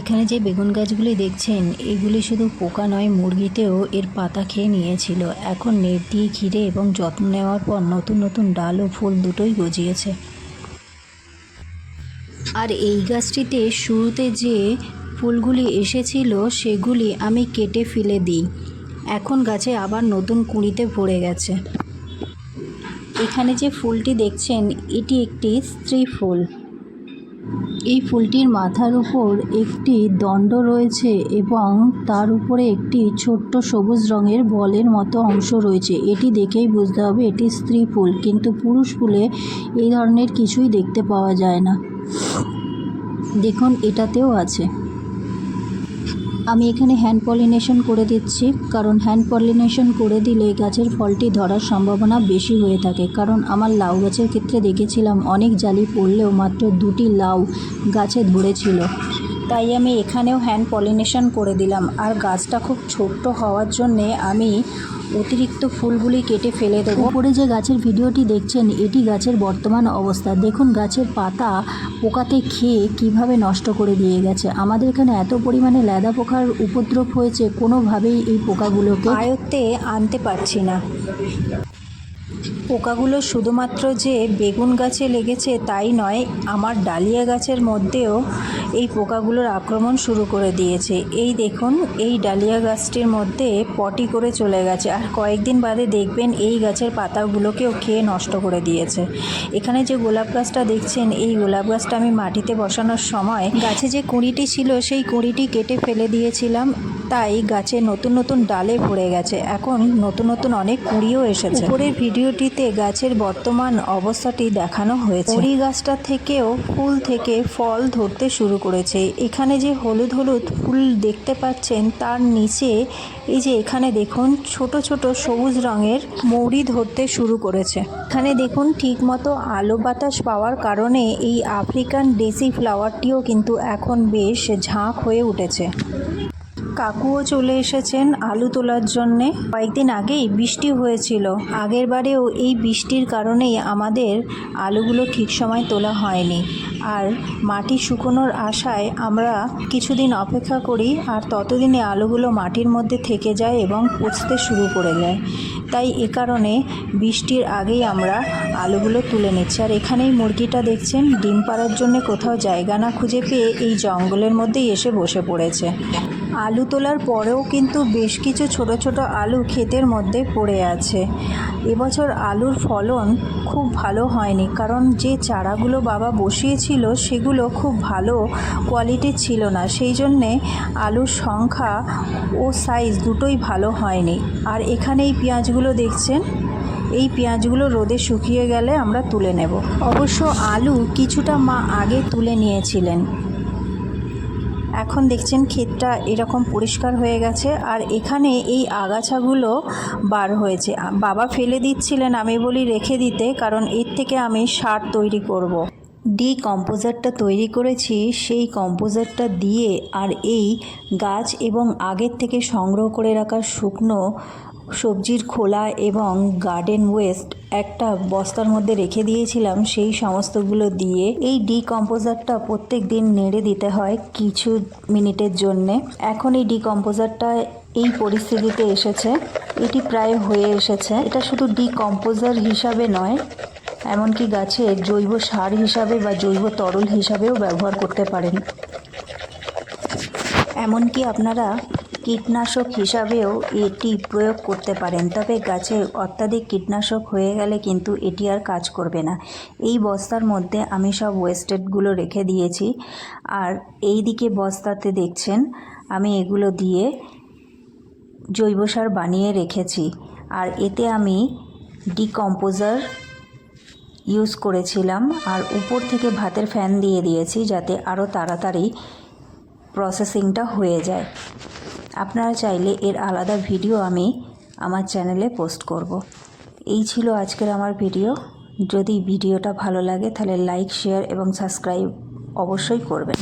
এখানে যে বেগুন গাছগুলি দেখছেন, এগুলি শুধু পোকা নয়, মুরগিতেও এর পাতা খেয়ে নিয়েছিল। এখন নেট দিয়ে ঘিরে এবং যত্ন নেওয়ার পর নতুন নতুন ডাল ও ফুল দুটোই গজিয়েছে। আর এই গাছটিতে শুরুতে যে ফুলগুলি এসেছিল, সেগুলি আমি কেটে ফেলে দিই। এখন গাছে আবার নতুন কুঁড়িতে ভরে গেছে। এখানে যে ফুলটি দেখছেন, এটি একটি স্ত্রী ফুল। এই ফুলটির মাথার উপর একটি দণ্ড রয়েছে এবং তার উপরে একটি ছোট্ট সবুজ রঙের বলের মতো অংশ রয়েছে। এটি দেখেই বুঝতে হবে এটি স্ত্রী ফুল, কিন্তু পুরুষ ফুলে এই ধরনের কিছুই দেখতে পাওয়া যায় না। দেখুন, এটাতেও আছে। আমি এখানে হ্যান্ড পলিনেশন করে দিচ্ছি, কারণ হ্যান্ড পলিনেশন করে দিলে গাছের ফলটি ধরার সম্ভাবনা বেশি হয়ে থাকে। কারণ আমার লাউ গাছের ক্ষেত্রে দেখেছিলাম, অনেক জালি পড়লেও মাত্র দুটি লাউ গাছে ধরেছিল। তাই আমি এখানেও হ্যান্ড পলিনেশন করে দিলাম। আর গাছটা খুব ছোট্ট হওয়ার জন্যে আমি অতিরিক্ত ফুলগুলি কেটে ফেলে দেবো। উপরে যে গাছের ভিডিওটি দেখছেন, এটি গাছের বর্তমান অবস্থা। দেখুন, গাছের পাতা পোকাতে খেয়ে কীভাবে নষ্ট করে দিয়ে গেছে। আমাদের এখানে এত পরিমাণে ল্যাদা পোকার উপদ্রব হয়েছে, কোনোভাবেই এই পোকাগুলোকে আয়ত্তে আনতে পারছি না। পোকাগুলো শুধুমাত্র যে বেগুন গাছে লেগেছে তাই নয়, আমার ডালিয়া গাছের মধ্যেও এই পোকাগুলোর আক্রমণ শুরু করে দিয়েছে। এই দেখুন, এই ডালিয়া গাছটির মধ্যে পটি করে চলে গেছে। আর কয়েকদিন বাদে দেখবেন এই গাছের পাতাগুলোকেও খেয়ে নষ্ট করে দিয়েছে। এখানে যে গোলাপ গাছটা দেখছেন, এই গোলাপ গাছটা আমি মাটিতে বসানোর সময় গাছে যে কুঁড়িটি ছিল, সেই কুঁড়িটি কেটে ফেলে দিয়েছিলাম। তাই গাছে নতুন নতুন ডালে ভরে গেছে। এখন নতুন নতুন অনেক কুঁড়িও এসেছে। উপরের ভিডিওটিতে গাছের বর্তমান অবস্থাটি দেখানো হয়েছে। কুড়ি গাছটা থেকেও ফুল থেকে ফল ধরতে শুরু করেছে। এখানে যে হলুদ হলুদ ফুল দেখতে পাচ্ছেন, তার নিচে এই যে এখানে দেখুন, ছোট ছোট সবুজ রঙের মৌরি ধরতে শুরু করেছে। এখানে দেখুন, ঠিকমতো আলো বাতাস পাওয়ার কারণে এই আফ্রিকান ডেসি ফ্লাওয়ারটিও কিন্তু এখন বেশ ঝাঁক হয়ে উঠেছে। কাকুও চলে এসেছেন আলু তোলার জন্যে। কয়েকদিন আগেই বৃষ্টি হয়েছিল। আগের বারেও এই বৃষ্টির কারণেই আমাদের আলুগুলো ঠিক সময় তোলা হয়নি। আর মাটি শুকোনোর আশায় আমরা কিছুদিন অপেক্ষা করি আর ততদিনে আলুগুলো মাটির মধ্যে থেকে যায় এবং পচতে শুরু করে যায় তাই এ কারণে বৃষ্টির আগেই আমরা আলুগুলো তুলে নিচ্ছি। আর এখানেই মুরগিটা দেখছেন, ডিম পাড়ার জন্য কোথাও জায়গা না খুঁজে পেয়ে এই জঙ্গলের মধ্যেই এসে বসে পড়েছে। আলু তোলার পরেও কিন্তু বেশ কিছু ছোট ছোট আলু ক্ষেতের মধ্যে পড়ে আছে। এবছর আলুর ফলন খুব ভালো হয়নি, কারণ যে চারাগুলো বাবা বসিয়েছিল সেগুলো খুব ভালো কোয়ালিটির ছিল না। সেই জন্যে আলুর সংখ্যা ও সাইজ দুটোই ভালো হয়নি। আর এখানে এই পেঁয়াজগুলো দেখছেন? এই পেঁয়াজগুলো রোদে শুকিয়ে গেলে আমরা তুলে নেব। অবশ্য আলু কিছুটা মা আগে তুলে নিয়েছিলেন। এখন দেখছেন ক্ষেতটা এরকম পরিষ্কার হয়ে গেছে আর এখানে এই আগাছাগুলো বার হয়েছে বাবা ফেলে দিচ্ছিলেন আমি বলি রেখে দিতে, কারণ এর থেকে আমি সার তৈরি করব। ডি কম্পোজারটা তৈরি করেছি, সেই কম্পোজারটা দিয়ে আর এই গাছ এবং আগের থেকে সংগ্রহ করে রাখা শুকনো সবজির খোলা এবং গার্ডেন ওয়েস্ট একটা বস্তার মধ্যে রেখে দিয়েছিলাম, সেই সমস্তগুলো দিয়ে। এই ডিকম্পোজারটা প্রত্যেক দিন নেড়ে দিতে হয় কিছু মিনিটের জন্যে। এখন এই ডিকম্পোজারটা এই পরিস্থিতিতে এসেছে। এটি প্রায় হয়ে এসেছে। এটা শুধু ডিকম্পোজার হিসাবে নয় এমনকি গাছের জৈব সার হিসাবে বা জৈব তরল হিসাবেও ব্যবহার করতে পারেন। এমনকি আপনারা কীটনাশক হিসাবেও এটি প্রয়োগ করতে পারেন। তবে গাছে অত্যাধিক কীটনাশক হয়ে গেলে কিন্তু এটি আর কাজ করবে না। এই বস্তার মধ্যে আমি সব ওয়েস্টেডগুলো রেখে দিয়েছি। আর এই দিকে বস্তাতে দেখছেন, আমি এগুলো দিয়ে জৈব সার বানিয়ে রেখেছি। আর এতে আমি ডিকম্পোজার ইউজ করেছিলাম আর উপর থেকে ভাতের ফ্যান দিয়ে দিয়েছি যাতে আরও তাড়াতাড়ি প্রসেসিংটা হয়ে যায়। আপনারা চাইলে এর আলাদা ভিডিও আমি আমার চ্যানেলে পোস্ট করব। এই ছিল আজকের আমার ভিডিও যদি ভিডিওটা ভালো লাগে তাহলে লাইক শেয়ার এবং সাবস্ক্রাইব অবশ্যই করবেন।